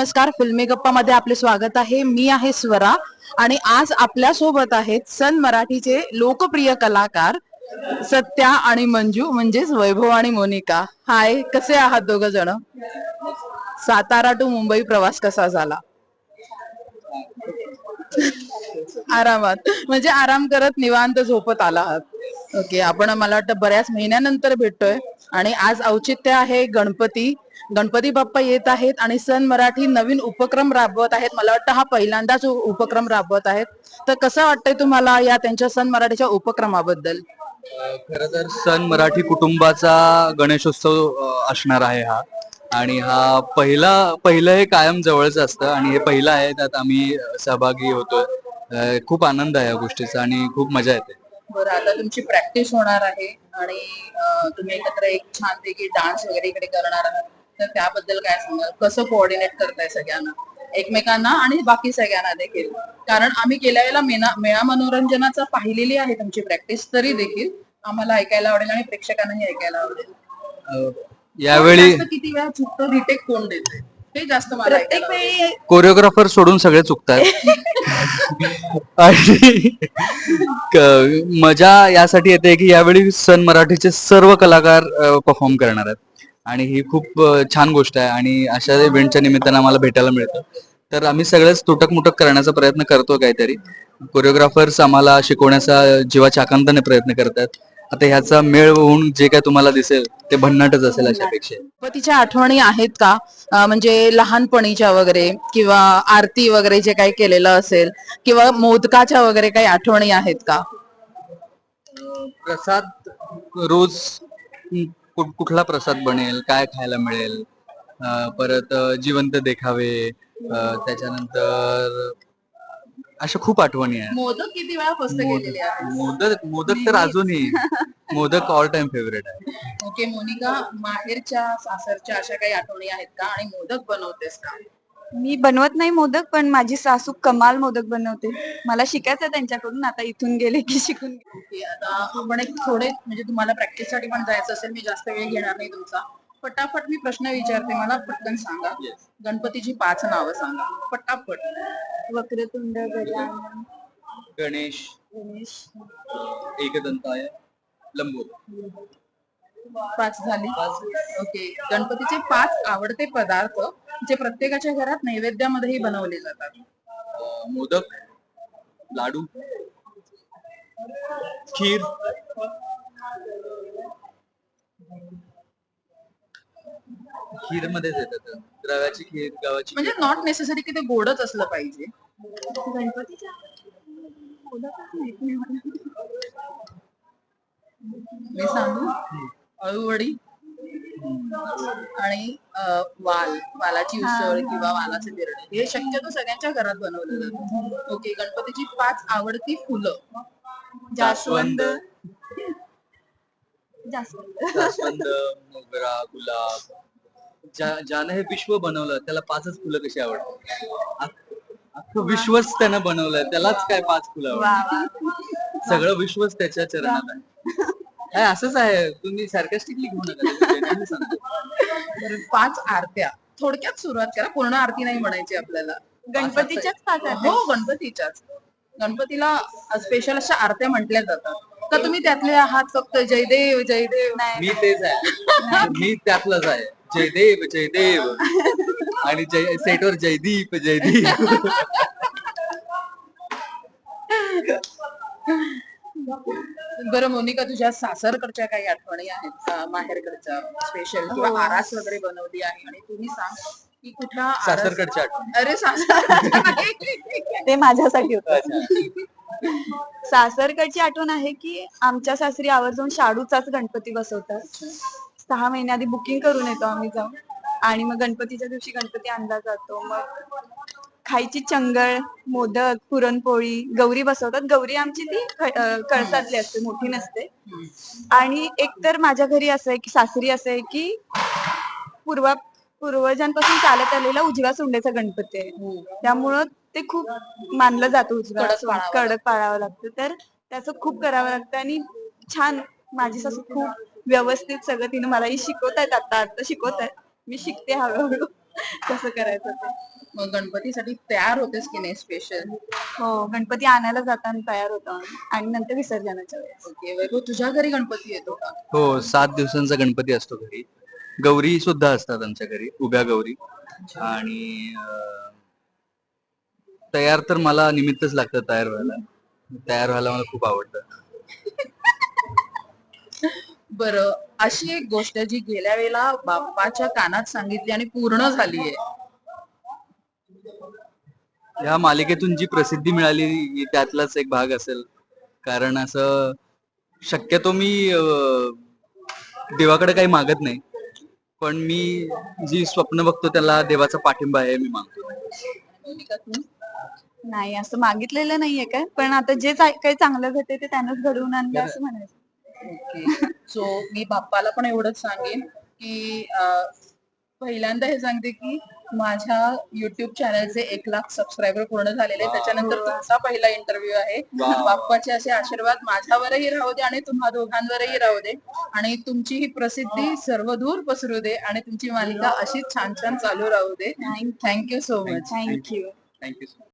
नमस्कार फिल्मी गप्पा मध्ये आपले स्वागत आहे. मी आहे स्वरा आणि आज आपल्यासोबत आहेत सन मराठीचे लोकप्रिय कलाकार सत्या आणि मंजू म्हणजेच वैभव आणि मोनिका. हाय कसे आहात दोघ जण? सातारा टू मुंबई प्रवास कसा झाला? आरामात. म्हणजे आराम करत निवांत झोपत आला आहात ओके आपण मला वाटतं बऱ्याच महिन्यानंतर भेटतोय. आणि आज औचित्य आहे गणपती. गणपती बाप्पा येत आहेत आणि सण मराठी नवीन उपक्रम राबवत आहेत. मला वाटतं हा पहिल्यांदाच उपक्रम राबवत आहेत. तर कसं वाटतंय तुम्हाला या त्यांच्या सण मराठीच्या उपक्रमाबद्दल? खर तर सण मराठी कुटुंबाचा गणेशोत्सव असणार आहे हा. आणि हा पहिला पहिलं हे कायम जवळच असतं आणि हे पहिलं आहे त्यात आम्ही सहभागी होतोय. खूप आनंद आहे या गोष्टीचा आणि खूप मजा येते. बरं आता तुमची प्रॅक्टिस होणार आहे आणि तुम्ही एकत्र एक छानपैकी डान्स वगैरे इकडे करणार आहात. तर त्याबद्दल काय सांगाल? कसं कोऑर्डिनेट करताय सगळ्यांना? एकमेकांना आणि बाकी सगळ्यांना देखील. कारण आम्ही गेल्या वेळेला मेना मेळा मनोरंजनाचा पाहिलेली आहे तुमची प्रॅक्टिस तरी देखील. आम्हाला ऐकायला आवडेल आणि प्रेक्षकांनाही ऐकायला आवडेल. यावेळी किती वेळा चुकतं रिटेक कोण देते ते जास्त मला प्रत्येक ऐकायला आवडेल. वेळी कोरिओग्राफर सोडून सगळे चुकतात आणि क- मजा यासाठी येते की यावेळी सण मराठीचे सर्व कलाकार परफॉर्म करणार आहेत. आणि ही खूप अ, छान गोष्ट आहे आणि अशा इव्हेंटच्या निमित्तानं आम्हाला भेटायला मिळतं. तर आम्ही सगळेच तुटक मुटक करण्याचा प्रयत्न करतो काहीतरी. कोरिओग्राफर्स आम्हाला शिकवण्याचा जीवाच्या आकांताने प्रयत्न करतात आता ह्याचा मेळ होऊन जे काय तुम्हाला दिसेल ते भन्नाटच असेल अशापेक्षा गणपतीच्या आठवणी आहेत का? अं, म्हणजे लहानपणीच्या वगैरे किंवा आरती वगैरे जे काही केलेलं असेल किंवा मोदकाच्या वगैरे काही आठवणी आहेत का? प्रसाद रोज कु- कुठला प्रसाद बनेल काय खायला मिळेल? अं, परत अं, जिवंत देखावे अं, त्याच्यानंतर अशा खूप आठवणी आहेत. मोदक किती वेळा फस्त केलेले आहेत मोदक मोदक तर अजूनही मोदक ऑल टाइम फेवरेट आहे ओके मोनिका माहेरच्या सासरच्या अशा काही आठवणी आहेत का? आणि मोदक बनवतेस का? मी बनवत नाही मोदक पण माझी सासू कमाल मोदक बनवते. मला शिकायचं आहे त्यांच्याकडून आता इथून गेले की शिकून. ओके आता आपण एक थोडे म्हणजे तुम्हाला प्रॅक्टिससाठी पण जायचं असेल मी जास्त वेळ घेणार नाही तुमचा. पटापट मी प्रश्न विचारते मला पटकन सांगा. गणपतीची पाच नावं सांगा. पटापट वक्रतुंड गजानन. गणेश. गणेश. एकदंताय. लंबोदर पाच झाली. ओके. गणपतीचे पाच आवडते पदार्थ जे प्रत्येकाच्या घरात नैवेद्यामध्येही बनवले जातात. मोदक. लाडू. खीर. खीर मध्येच येतात रव्याची खीर गव्हाची म्हणजे नॉट नेसेसरी की ते गोडच असलं पाहिजे. गणपतीच्या. मी सांगू? अळूवडी आणि अं, वाल वालाची उसळ किंवा वालाचे बिरणे हे शक्यतो सगळ्यांच्या घरात बनवलं जातं. ओके गणपतीची पाच आवडती फुलं. जास्वंद. जास्वंद. जास्वंद मोगरा गुलाब. ज्या- ज्यानं हे विश्व बनवलं त्याला पाचच फुलं कशी आवडतात? अख- अख्खं विश्वच त्यानं बनवलंय त्यालाच काय पाच फुलं आवडतात. सगळं विश्वच त्याच्या चरणात आहे. काय असंच आहे? तुम्ही सार्कॅस्टिकली घेऊ नका सांगतो. पाच आरत्या. थोडक्यात सुरुवात करा पूर्ण आरती नाही म्हणायची आपल्याला. गणपतीच्याच पाच? हो गणपतीच्याच. गणपतीला स्पेशल अशा आरत्या म्हटल्या जातात. तर तुम्ही त्यातले आहात फक्त जयदेव जयदेव नाही मी तेच आहे. मी त्यातलंच आहे. जयदेव जयदेव. आणि जय सेटवर जयदीप जयदीप. बरं मोनिका तुझ्या सासरकडच्या काही आठवणी आहेत का? माहेरकडच्या स्पेशल किंवा आरास वगैरे बनवली आहे? आणि तुम्ही सांग की कुठला आरास- सासरकडच्या आठवणी. अरे सासर ते माझ्यासाठी होतं. सासरकडची आठवण आहे की आमच्या सासरी आवर्जून शाडूचाच गणपती बसवतात. सहा महिने आधी बुकिंग करून येतो आम्ही जाऊन. आणि मग गणपतीच्या दिवशी गणपती आणला जातो. मग खायची चंगळ मोदक पुरणपोळी गौरी बसवतात. गौरी आमची ती कळसातली असते मोठी नसते. आणि एकतर माझ्या घरी असं आहे की सासरी असं आहे की पूर्वा पूर्वजांपासून चालत आलेला उजव्या सोंडेचा गणपती आहे. त्यामुळं ते खूप मानलं जातं उजव्या कडक पाळावं लागतं. तर त्याचं खूप करावं लागतं आणि छान माझी सासू खूप व्यवस्थित सगळं तिने मलाही शिकवतायत आता. आता शिकवतायत. मी शिकते हळूहळू. कसं करायचं ते. मग गणपतीसाठी तयार होतेस की नाही स्पेशल हो गणपती आणायला जाताना तयार होतो आम्ही. आणि नंतर विसर्जनाच्या वेळेस. ओके वैभव तुझ्या घरी गणपती येतो का? हो सात दिवसांचा गणपती असतो घरी. गौरी सुद्धा असतात आमच्या घरी उभ्या गौरी. आणि अं, तयार तर मला निमित्तच लागतं तयार व्हायला. तयार व्हायला मला खूप आवडतं. बरं अशी एक गोष्ट जी गेल्या वेळेला बाप्पाच्या कानात सांगितली आणि पूर्ण झालीये या मालिकेतून जी प्रसिद्धी मिळाली ही त्यातलाच एक भाग असेल. कारण असं शक्यतो मी अं, देवाकडे काही मागत नाही. पण मी जी स्वप्न बघतो त्याला देवाचा पाठिंबा आहे मी मागतो? नाही असं मागितलेलं नाहीये काय? पण आता जे चा- काही चांगलं घडते ते त्यानंच घडवून आणलं असं म्हणायचं. ओके. सो मी बाप्पाला पण एवढंच सांगेन की अं, पहिल्यांदा हे सांगते की माझ्या युट्यूब चॅनलचे एक लाख सबस्क्रायबर पूर्ण झालेले. त्याच्यानंतर तुमचा पहिला इंटरव्ह्यू आहे. बाप्पाचे असे आशीर्वाद माझ्यावरही राहू दे आणि तुम्हा दोघांवरही राहू दे. आणि तुमची ही प्रसिद्धी सर्वदूर पसरू दे आणि तुमची मालिका अशीच छान छान चालू राहू दे. Thank you so much thank you thank you